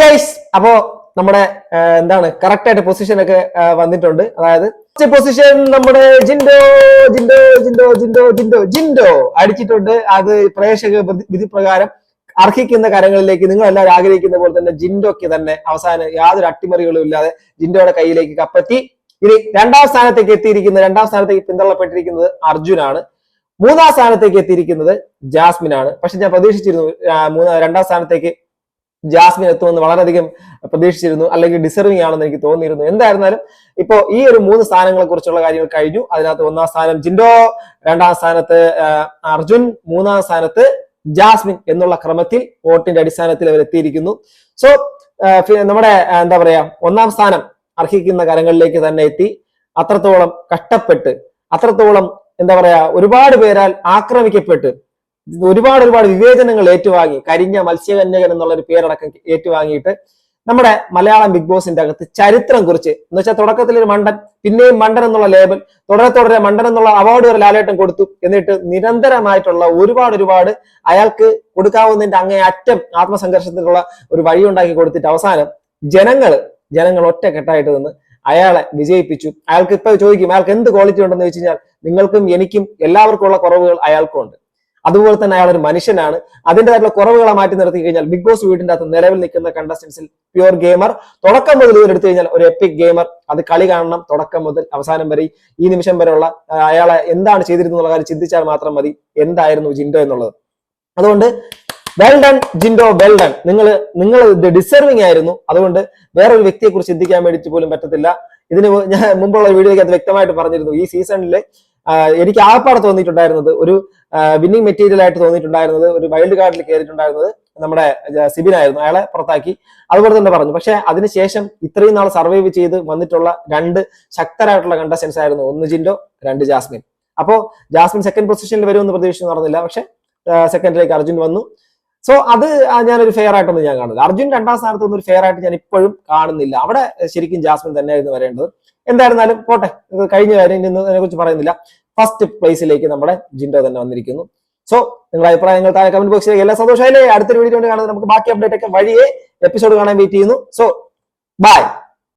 Guys അപ്പോ നമ്മുടെ എന്താണ് കറക്റ്റ് ആയിട്ട് പൊസിഷൻ ഒക്കെ വന്നിട്ടുണ്ട്. അതായത് പൊസിഷൻ നമ്മുടെ ജിൻഡോ ജിൻഡോ ജിൻഡോ ജിൻഡോ ജിൻഡോ ജിൻഡോ അടിച്ചിട്ടുണ്ട്. അത് പ്രേക്ഷക വിധി- പ്രകാരം അർഹിക്കുന്ന കരങ്ങളിലേക്ക് നിങ്ങൾ എല്ലാവരും ആഗ്രഹിക്കുന്ന പോലെ തന്നെ ജിൻഡോക്ക് തന്നെ അവസാനം യാതൊരു അട്ടിമറികളും ഇല്ലാതെ ജിൻഡോയുടെ കയ്യിലേക്ക് കപ്പറ്റി. ഇനി രണ്ടാം സ്ഥാനത്തേക്ക് എത്തിയിരിക്കുന്ന രണ്ടാം സ്ഥാനത്തേക്ക് പിന്തള്ളപ്പെട്ടിരിക്കുന്നത് അർജുനാണ്. മൂന്നാം സ്ഥാനത്തേക്ക് എത്തിയിരിക്കുന്നത് ജാസ്മിൻ ആണ് പക്ഷെ ഞാൻ പ്രതീക്ഷിച്ചിരുന്നു മൂന്നാം രണ്ടാം സ്ഥാനത്തേക്ക് ജാസ്മിൻ എത്തുമെന്ന് വളരെയധികം പ്രതീക്ഷിച്ചിരുന്നു അല്ലെങ്കിൽ ഡിസർവിംഗ് ആണെന്ന് എനിക്ക് തോന്നിയിരുന്നു. എന്തായിരുന്നാലും ഇപ്പോൾ ഈ ഒരു മൂന്ന് സ്ഥാനങ്ങളെ കുറിച്ചുള്ള കാര്യങ്ങൾ കഴിഞ്ഞു. അതിനകത്ത് ഒന്നാം സ്ഥാനം ജിൻഡോ രണ്ടാം സ്ഥാനത്ത് അർജുൻ മൂന്നാം സ്ഥാനത്ത് ജാസ്മിൻ എന്നുള്ള ക്രമത്തിൽ വോട്ടിന്റെ അടിസ്ഥാനത്തിൽ അവർ എത്തിയിരിക്കുന്നു. സോ നമ്മുടെ എന്താ പറയാ ഒന്നാം സ്ഥാനം അർഹിക്കുന്ന കരങ്ങളിലേക്ക് തന്നെ എത്തി. അത്രത്തോളം കഷ്ടപ്പെട്ട് അത്രത്തോളം എന്താ പറയാ ഒരുപാട് പേരാൽ ആക്രമിക്കപ്പെട്ട് ഒരുപാട് ഒരുപാട് വിവേചനങ്ങൾ ഏറ്റുവാങ്ങി. കരിഞ്ഞ മത്സ്യകന്യകൻ എന്നുള്ള ഒരു പേരടക്കം ഏറ്റുവാങ്ങിയിട്ട് നമ്മുടെ മലയാളം ബിഗ് ബോസിന്റെ അകത്ത് ചരിത്രം കുറിച്ച് എന്ന് വെച്ചാൽ തുടക്കത്തിൽ ഒരു മണ്ടൻ പിന്നെയും മണ്ടൻ എന്നുള്ള ലേബൽ തുടരെ തുടരെ മണ്ടൻ എന്നുള്ള അവാർഡ് ഒരു ലാലേട്ടം കൊടുത്തു എന്നിട്ട് നിരന്തരമായിട്ടുള്ള ഒരുപാട് ഒരുപാട് അയാൾക്ക് കൊടുക്കാവുന്നതിന്റെ അങ്ങേ അറ്റം ആത്മസംഘർഷത്തിനുള്ള ഒരു വഴി ഉണ്ടാക്കി കൊടുത്തിട്ട് അവസാനം ജനങ്ങൾ ജനങ്ങൾ ഒറ്റക്കെട്ടായിട്ട് നിന്ന് അയാളെ വിജയിപ്പിച്ചു. അയാൾക്ക് ഇപ്പൊ ചോദിക്കും അയാൾക്ക് എന്ത് ക്വാളിറ്റി ഉണ്ടെന്ന് വെച്ച് കഴിഞ്ഞാൽ നിങ്ങൾക്കും എനിക്കും എല്ലാവർക്കും ഉള്ള കുറവുകൾ അയാൾക്കും ഉണ്ട് അതുപോലെ തന്നെ അയാൾ ഒരു മനുഷ്യനാണ്. അതിന്റെതായിട്ടുള്ള കുറവുകളെ മാറ്റി നിർത്തി കഴിഞ്ഞാൽ ബിഗ് ബോസ് വീടിന്റെ അകത്ത് നിലവിൽ നിൽക്കുന്ന കണ്ടസ്റ്റൻസിൽ പ്യുവർ ഗെയിമർ തുടക്കം മുതൽ എടുത്തു കഴിഞ്ഞാൽ ഒരു എപ്പിക് ഗെയിമർ അത് കളി കാണണം തുടക്കം മുതൽ അവസാനം വരെ. ഈ നിമിഷം വരെയുള്ള അയാളെ എന്താണ് ചെയ്തിരുന്നത് എന്നുള്ള കാര്യം ചിന്തിച്ചാൽ മാത്രം മതി. എന്തായിരുന്നു ജിൻഡോ എന്നുള്ളത്. അതുകൊണ്ട് well done Jindo well done നിങ്ങൾ നിങ്ങൾ ഡിസർവിങ് ആയിരുന്നു. അതുകൊണ്ട് വേറൊരു വ്യക്തിയെ കുറിച്ച് ചിന്തിക്കാൻ വേണ്ടിയിട്ട് പോലും പറ്റത്തില്ല. ഇതിന് ഞാൻ മുമ്പുള്ള വീഡിയോയ്ക്ക് അത് വ്യക്തമായിട്ട് പറഞ്ഞിരുന്നു. ഈ സീസണിൽ എനിക്ക് ആ ആകപ്പാടെ തോന്നിയിട്ടുണ്ടായിരുന്നത് ഒരു വിന്നിംഗ് മെറ്റീരിയൽ ആയിട്ട് തോന്നിയിട്ടുണ്ടായിരുന്നത് ഒരു വൈൽഡ് കാർഡിൽ കയറിയിട്ടുണ്ടായിരുന്നത് നമ്മുടെ സിബിൻ ആയിരുന്നു അയാളെ പുറത്താക്കി. അതുപോലെ തന്നെ പറഞ്ഞു. പക്ഷെ അതിനുശേഷം ഇത്രയും നാൾ സർവൈവ് ചെയ്ത് വന്നിട്ടുള്ള രണ്ട് ശക്തരായിട്ടുള്ള കണ്ടസ്റ്റൻസ് ആയിരുന്നു. ഒന്ന് ജിൻഡോ രണ്ട് ജാസ്മിൻ. അപ്പോ ജാസ്മിൻ സെക്കൻഡ് പൊസിഷനിൽ വരുമെന്ന് പ്രതീക്ഷിച്ചു നടന്നില്ല. പക്ഷെ സെക്കൻഡിലേക്ക് അർജുൻ വന്നു. സോ അത് ഞാനൊരു ഫെയർ ആയിട്ടൊന്നും ഞാൻ കാണുന്നില്ല. അർജുൻ രണ്ടാം സ്ഥാനത്തൊന്നും ഒരു ഫെയർ ആയിട്ട് ഞാൻ ഇപ്പോഴും കാണുന്നില്ല. അവിടെ ശരിക്കും ജാസ്മിൻ തന്നെയായിരുന്നു വരേണ്ടത്. എന്തായിരുന്നാലും പോട്ടെ കഴിഞ്ഞ കാര്യം ഇതിനെ കുറിച്ച് പറയുന്നില്ല. ഫസ്റ്റ് പ്ലേസിലേക്ക് നമ്മുടെ ജിൻഡോ തന്നെ വന്നിരിക്കുന്നു. സോ നിങ്ങളുടെ അഭിപ്രായങ്ങൾ താഴെ കമന്റ് ബോക്സിലേക്ക് എല്ലാ സന്തോഷമായില്ലേ? അടുത്തൊരു വീഡിയോ കൊണ്ട് കാണുന്നത് നമുക്ക് ബാക്കി അപ്ഡേറ്റ് ഒക്കെ വഴിയെ എപ്പിസോഡ് കാണാൻ വെയിറ്റ് ചെയ്യുന്നു. So by